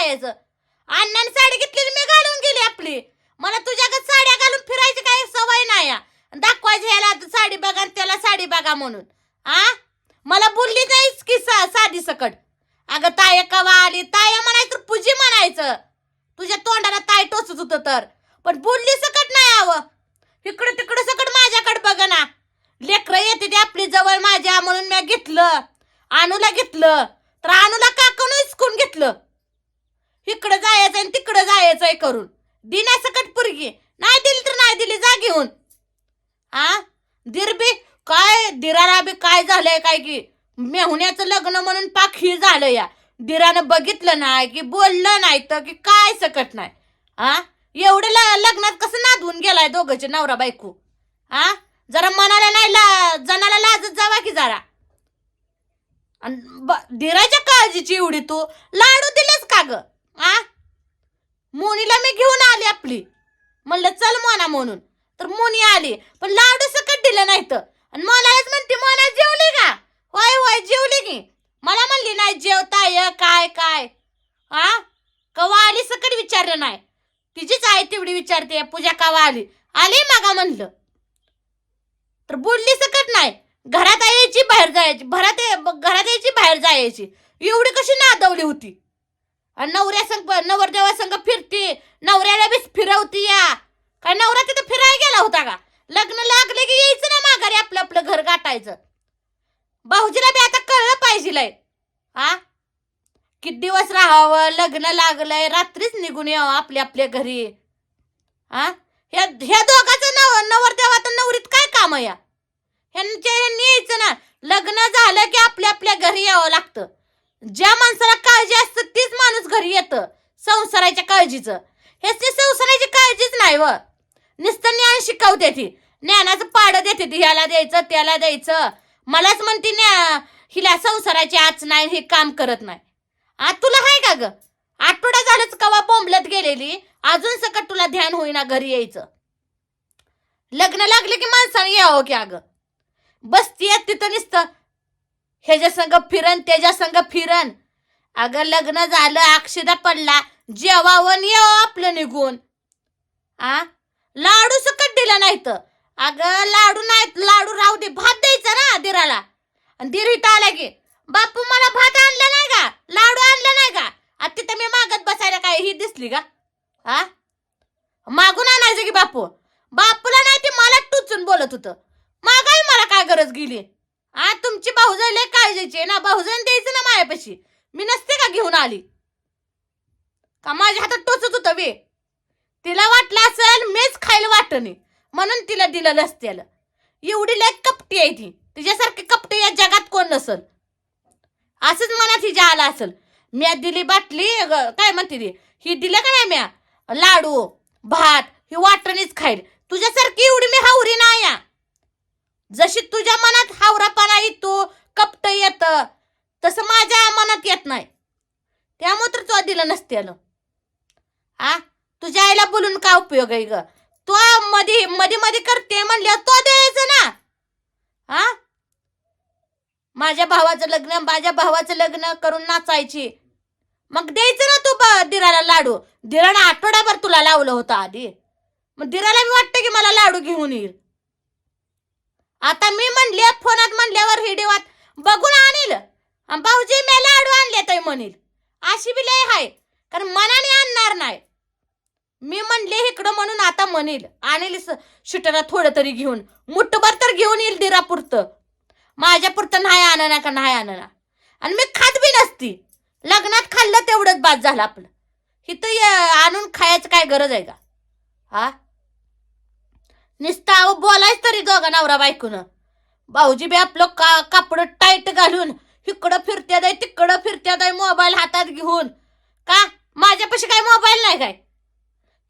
जायचं. अण्णाने साडी घेतली मी घालून गेली आपली. मला तुझ्याकडे साड्या घालून फिरायची काही सवय नाही दाखवायची ह्याला साडी बघा त्याला साडी बघा म्हणून. आ? मला बोलली नाहीच की सा साधी सकट. अगं ताय कवा आली? ताया म्हणायचं पूजी म्हणायचं. तुझ्या तोंडाला ताय टोचत होतं तर. पण बोलली सकट नाही हवं इकडं तिकडं सकट माझ्याकडे बघ ना. लेकरं येते ते आपली जवळ माझ्या म्हणून मी घेतलं. आणूला घेतलं. तर आणूला काकून हिसकून घेतलं? इकडं जायचं आणि तिकडं जायचंय करून. दिना सकट पुरगी. नाही दिली तर नाही दिली जा घेऊन. आ? दिरबी काय दिराला बी काय झालंय काय की? मेहुण्याचं लग्न म्हणून पाक ही झालं या. दिरानं बघितलं नाही की बोललं नाही तर की काय सकट नाही. आ? एवढं लग्नात कसं नादवून गेलाय दोघंचे नवरा बायको? आ? जरा मनाला नाही ला जनाला लाजत जावा की जरा. अन ब- दिराच्या काळजीची एवढी तू. लाडू दिलेस का ग? आ? मोनीला मी घेऊन आली आपली. म्हणलं चल मोना म्हणून. तर मोनी आली पण लाडू सकट दिलं नाही तर आणि मलाच म्हणते मोना जेवली का? होय होय जेवली की. मला म्हणली नाही जेवता य काय काय? आ? कवा आली सकट विचारलं नाही? तिचीच आई तेवढी विचारते पूजा कवा आली? आली मागा म्हणलं. तर बोलली सकट नाही? घरात यायची बाहेर जायची घरात घरात यायची बाहेर जायची. एवढी कशी नादवली होती? नवऱ्या संग नवरदेवा संग फिरती. नवऱ्याला बी फिरवती या. काय नवरा तिथं फिरायला गेला होता का? लग्न लागले की यायचं ना माघारी आपलं आपलं घर गाठायचं. भाऊजीला बी आता कळलं पाहिजे हा? किती दिवस राहावं लग्न लागलंय रात्रीच निघून यावं आपल्या आपल्या घरी. हा? ह्या ह्या दोघाचं नव नवरदेवाचं नवरीत काय काम आहे या? ह्यांच्या ह्यांनी यायचं ना. लग्न झालं की आपल्या आपल्या घरी यावं लागतं. ज्या माणसाला काळजी असतं तीच माणूस घरी येतं. संसाराच्या काळजीचं. ह्याची संसाराची काळजीच नाही व. नुसतं ज्ञान शिकवते ती ज्ञानाचं पाडं देते ती. ह्याला द्यायचं त्याला द्यायचं. मलाच म्हणते न्या हिला संसाराची आच नाही हे काम करत नाही. आ तुला हाय का ग? आठवडा झालंच कवा बोंबलत गेलेली. अजून सकट तुला ध्यान होईना घरी यायचं. लग्न लागले की माणसाने यावं की अगं? बसतीये तिथं नुसतं. ह्याच्या संग फिरन त्याच्या संग फिरन. अगं लग्न झालं अक्षदा पडला जेवावं येव आपलं निघून. आ? लाडू सकट दिला नाही तर अगं लाडू नाही लाडू राहू दे भात द्यायचा ना दिराला. आणि दीर इथं आला की बापू मला भात आणला नाही का? लाडू आणला नाही का? आता तिथं मी मागत बसायला काय ही दिसली का? हा मागून आणायचं की बापू. बापूला नाही ते मला टुचून बोलत होतं. मागाय मला काय गरज गेली? आ तुमची भाऊजण लय काळजीची आहे ना भाऊजण द्यायचं ना मायापाशी. मी नसते का घेऊन आली? का माझ्या हातात टोचत होतं वे? तिला वाटलं असेल मीच खायला वाटणे. म्हणून तिला दिलं नसत्याला एवढी लय कपटी आहे ती. तिच्यासारखी कपटी या जगात कोण नसल? असंच मनात हिच्या आला असेल. म्या दिली बाटली काय म्हणते ती? ही दिलं का नाही म्या? लाडू भात ही वाटणीच खाईल. तुझ्यासारखी एवढी मी हावरी नाही या जशी तुझ्या मनात हावरापणा येतो कपट येत तसं माझ्या मनात येत नाही. त्यामुळे तर तुला दिलं नसत्यानं आ? तुझ्या आईला बोलून काय उपयोग आहे ग? तो मध्ये मध्ये मध्ये करते म्हणल्या तो द्यायचं ना. हा माझ्या भावाचं लग्न माझ्या भावाचं लग्न करून नाचायची. मग द्यायचं ना तू दिराला लाडू. दिरानं आठवड्याभर तुला लावलं होतं आधी. मग दिराला मी वाटतं की मला लाडू घेऊन येईल. आता मी म्हणले फोनात म्हणल्यावर हिडीवात बघून आणील. भाऊजी मी लाडू आणले तर म्हणील. अशी बी लय हाय कारण मनाने आणणार नाही. मी म्हणले इकडं म्हणून आता म्हणील. आणील शुटरा थोडं तरी घेऊन. मुठभर तर घेऊन येईल दिरापुरतं. माझ्या पुरतं नाही आणणार का नाही आणना आणि मी खात बी नसती. लग्नात खाल्लं तेवढंच बाद झालं आपलं. इथं ये- आणून खायचं काय गरज आहे का? हा निस्ता अहो बोलायच तरी दोघा नवरा बायकून. भाऊजी बी आपलं का कापड टाईट घालून इकडं फिरत्या दाय तिकडं फिरत्या दाय मोबाईल हातात घेऊन. का? माझ्यापाशी काय मोबाईल नाही काय?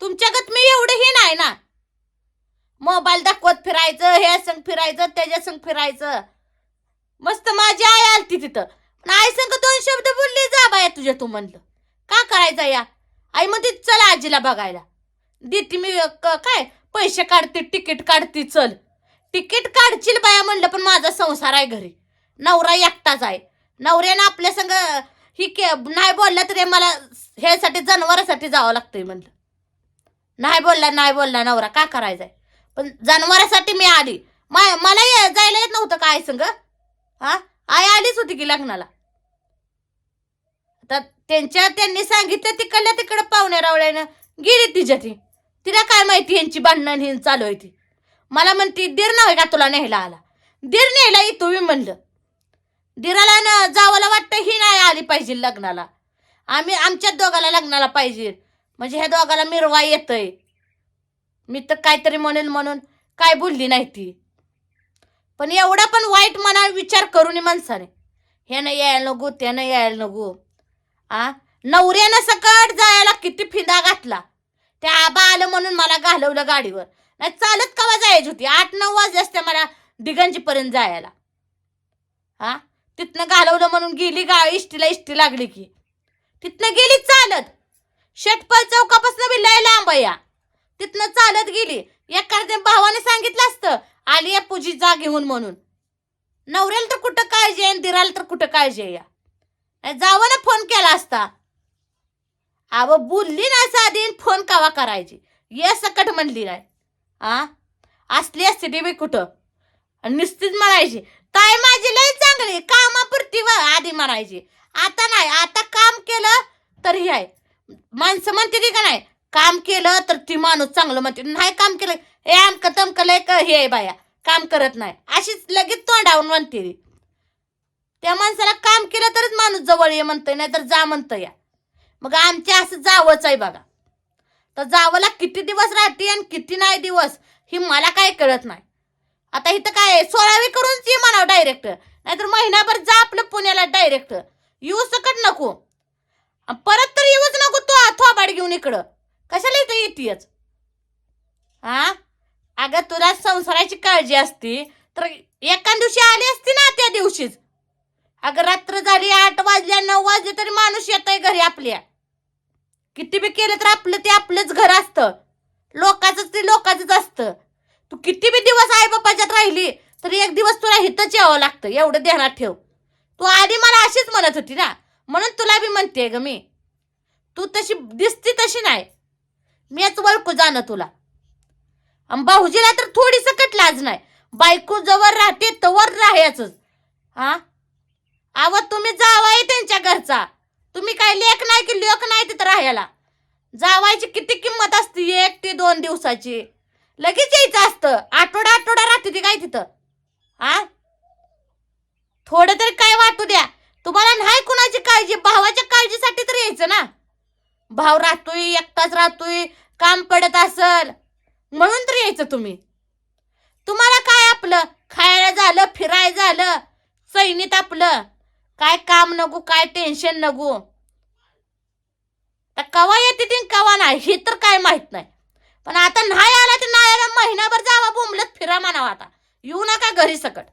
तुमच्यागत मी एवढंही नाही ना. मोबाईल दाखवत फिरायचं हे संग फिरायचं त्याच्या संग फिरायचं. मस्त माझी आई आलती तिथं. पण आई संग दोन शब्द बोलली जा बाया तुझ्या तू म्हणलं. का करायचं या? आई म्हणते चला आजीला बघायला. देते मी क- काय? पैसे काढते तिकीट काढते चल. तिकीट काढशील बाया म्हणलं पण माझा संसार आहे घरी. नवरा एकटाच आहे. नवऱ्यानं आपल्या संग ही के नाही बोलला तरी मला ह्यासाठी जनावरासाठी जावं लागतंय म्हणलं. नाही बोलला नाही बोलला नवरा का करायचंय पण जनावरासाठी मी आली. माय मला ये- जायला येत नव्हतं काय संग? हा? आई आलीच होती की लग्नाला. तर त्यांच्या त्यांनी सांगितलं तिकडल्या तिकडं पाहुण्या रावळ्यानं गेली तिच्या ती. तिला काय माहिती यांची भांडणं हिन चालू आहे ती? मला म्हणती दीर नव्हे का तुला न्यायला आला? दीर न्यायला येतो मी म्हणलं. दिराला ना जावाला वाटतं ही नाही आली पाहिजे लग्नाला. आम्ही आमच्याच दोघाला लग्नाला पाहिजे. म्हणजे ह्या दोघाला मिरवा येतंय. मी तर काहीतरी म्हणेल म्हणून काय बोलली नाही ती. पण एवढा पण वाईट मना विचार करून माणसाने. ह्यानं यायला नको त्यानं यायला नको. आ? नवऱ्यानं सकट जायला किती फिदा घातला. त्या आबा आलं म्हणून मला घालवलं गाडीवर. नाही चालत कवा जायची होती? आठ नऊ वाजले असते मला दिगंजीपर्यंत जायला. हा? तिथनं घालवलं म्हणून गेली गा इष्टीला इष्टी लागली की. तिथनं गेली चालत. शेटपळ चौकापासून बी लय लांब या. तिथनं चालत गेली. एखाद्या भावाने सांगितलं असतं आली या पूजी जा घेऊन म्हणून. नवऱ्याला तर कुठं काळजी आहे आणि दिराला तर कुठं काळजी आहे या. जावं ना फोन केला असता. अव बोलली ना साधी फोन कावा करायची? ये सकट म्हणली नाही. आ? असली असते ती बी कुठं? आणि नुसतीच म्हणायची ताई माझी लई चांगली कामापुरती व आधी म्हणायची आता नाही आता काम केलं तर ही आहे. माणसं म्हणते ती का नाही काम केलं तर ती माणूस चांगलं म्हणते. नाही काम केलं हे आमकं तमकं लय हे आहे बाया काम करत नाही. अशीच लगेच तोंडावून म्हणते ती. त्या माणसाला काम केलं तरच माणूस जवळ ये म्हणतंय नाही तर जा म्हणतं या. मग आमच्या असं जावंच आहे बघा. तर जावंला किती दिवस राहते आणि किती नाही दिवस ही मला काय कळत नाही. आता इथं काय आहे, सोळावी करूनच ये म्हणावं डायरेक्ट नाहीतर महिनाभर जा आपलं पुण्याला डायरेक्ट येऊ सकट नको. परत तर येऊच नको तू थोबाड घेऊन इकडं. कशाला इथं येतेच हा अगं तुला संसाराची काळजी असती. तर एका दिवशी आली असती ना त्या दिवशीच. अगं रात्र झाली आठ वाजल्या नऊ वाजले तरी माणूस येत आहे घरी आपल्या. किती बी केलं तर आपलं ते आपलंच घर असतं. लोकांचंच ते लोकांचंच असतं. तू किती बी दिवस आई बापाच्यात राहिली तर एक दिवस तुला हिथंच यावं लागतं. एवढं ध्यानात ठेव. तू आधी मला अशीच म्हणत होती ना म्हणून तुला बी म्हणते ग मी. तू तशी दिसती तशी नाही. मीच वळकू जाणं तुला. अन भाऊजीला तर थोडी सकट लाज नाही. बायको जवळ राहते तवर राहायच हा आव तुम्ही जावाय त्यांच्या घरचा. तुम्ही काय लेख नाही की लेख नाही तिथं राहायला? जावायची किती किंमत असते एक ते दोन दिवसाची? लगेच यायचं असतं. आठवडा आठवडा राहते ती काय तिथं? आ? थोडं तरी काय वाटू द्या. तुम्हाला नाही कुणाची काळजी भावाच्या काळजीसाठी तर यायचं ना? भाव राहतोय एकटाच राहतोय काम पडत असल. म्हणून तर यायचं तुम्ही. तुम्हाला काय आपलं? खायला झालं फिरायला झालं सैनीत आपलं. काय काम नको काय टेन्शन नको तर कवा येते ते कवा नाही हे तर काय माहीत नाही. पण आता नाही आला तर नाही आला महिनाभर जावा बोंबलत फिरा म्हणावा आता. येऊ नका घरी सकट.